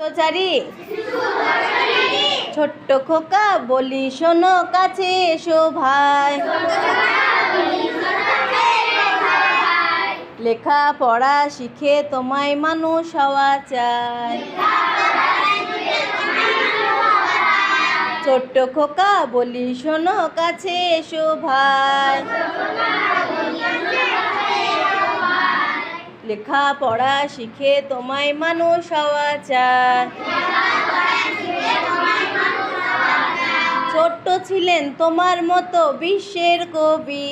চারি ছোট্ট খোকা, বলি শোনো কাছে এসো ভাই। লেখা পড়া শিখে তোমায় মানুষ হওয়া চাই। ছোট্ট খোকা, বলি শোনো কাছে এসো ভাই। লেখা পড়া শিখে তোমায় মানুষ হওয়া চায় ছোট্ট ছিলেন তোমার মতো বিশ্বের কবি।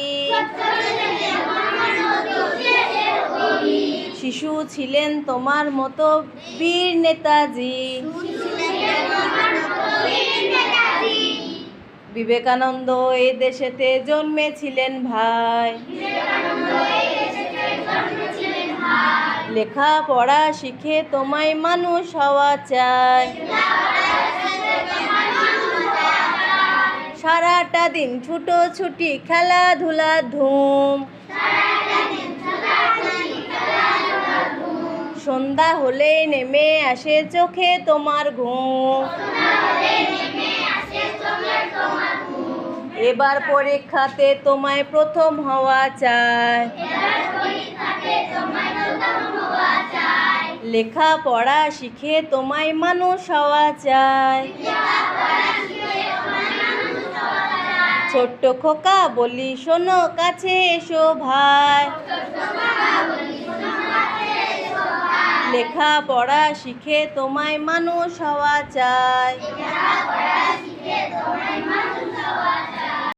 শিশু ছিলেন তোমার মতো বীর নেতাজি। বিবেকানন্দ এই দেশেতে জন্মেছিলেন ভাই। লেখা পড়া শিখে তোমায় মানুষ হওয়া চায় সারাটা দিন ছুটোছুটি খেলাধুলা ধুম। সন্ধ্যা হলে নেমে আসে চোখে তোমার ঘুম। এবার পরীক্ষাতে তোমায় প্রথম হওয়া চায় লেখা পড়া শিখে তোমায় মানুষ হওয়া চায় ছোট্ট খোকা বলি, শোনো, কাছে এসো ভাই। লেখা পড়া শিখে তোমায় মানুষ হওয়া চায়